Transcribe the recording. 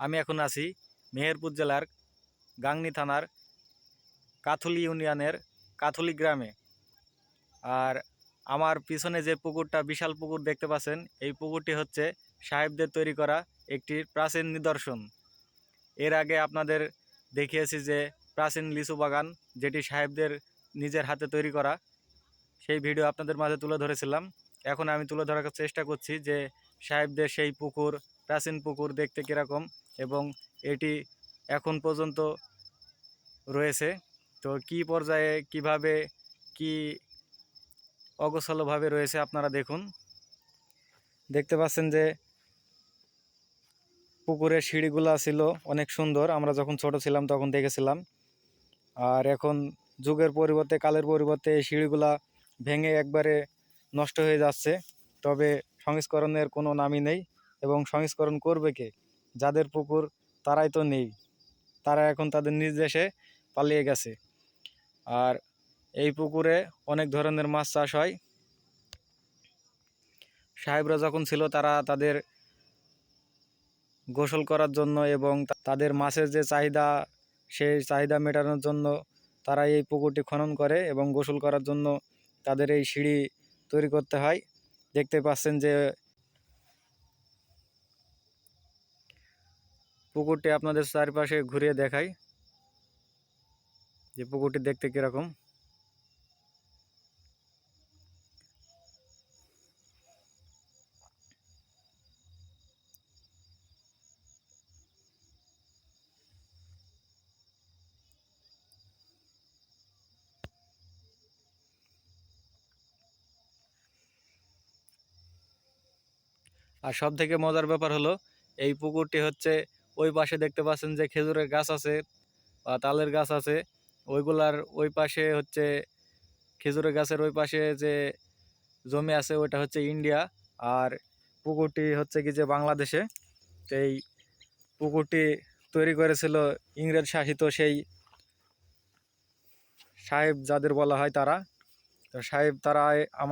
আমি এখন আছি মেহেরপুর জেলার গাংনী থানার কাথুলি ইউনিয়নের কাথুলি গ্রামে। আর আমার পিছনে যে পুকুরটা, বিশাল পুকুর দেখতে পাচ্ছেন, এই পুকুরটি হচ্ছে সাহেবদের তৈরি করা একটি প্রাচীন নিদর্শন। এর আগে আপনাদের দেখিয়েছি যে প্রাচীন লিচু বাগান, যেটি সাহেবদের নিজের হাতে তৈরি করা, সেই ভিডিও আপনাদের মাঝে তুলে ধরেছিলাম। এখন আমি তুলে ধরার চেষ্টা করছি যে সাহেবদের সেই পুকুর, প্রাচীন পুকুর দেখতে কীরকম এবং এটি এখন পর্যন্ত রয়েছে। তো কি পর্যায়ে কীভাবে কি অগোছালোভাবে রয়েছে আপনারা দেখুন। দেখতে পাচ্ছেন যে পুকুরের সিঁড়িগুলো ছিল অনেক সুন্দর। আমরা যখন ছোট ছিলাম তখন দেখেছিলাম। আর এখন যুগের পরিবর্তে, কালের পরিবর্তে এই সিঁড়িগুলা ভেঙে একবারে নষ্ট হয়ে যাচ্ছে। তবে সংস্করণের কোনো নামই নেই। এবং সংস্করণ করবে কে? যাদের পুকুর তারাই তো নেই। তারা এখন তাদের নিজ দেশে পালিয়ে গেছে। আর এই পুকুরে অনেক ধরনের মাছ চাষ হয়। সাহেবরা যখন ছিল তারা তাদের গোসল করার জন্য এবং তাদের মাছের যে চাহিদা, সেই চাহিদা মেটানোর জন্য তারা এই পুকুরটি খনন করে এবং গোসল করার জন্য তাদের এই সিঁড়ি তৈরি করতে হয়। দেখতে পাচ্ছেন যে পুকুরটি আপনাদের চারপাশে ঘুরিয়ে দেখাই যে পুকুরটি দেখতে কীরকম। আর সব থেকে মজার ব্যাপার হলো, এই পুকুরটি হচ্ছে ওই পাশে দেখতে পাচ্ছেন যে খেজুরের গাছ আছে বা তালের গাছ আছে। ওইগুলার ওই পাশে হচ্ছে খেজুরের গাছের ওই পাশে যে জমি আছে ওইটা হচ্ছে ইন্ডিয়া। আর পুকুরটি হচ্ছে কি যে বাংলাদেশে। এই পুকুরটি তৈরি করেছিল ইংরেজ শাসিত সেই সাহেব যাদের বলা হয় তারা। তো সাহেব তারা আমার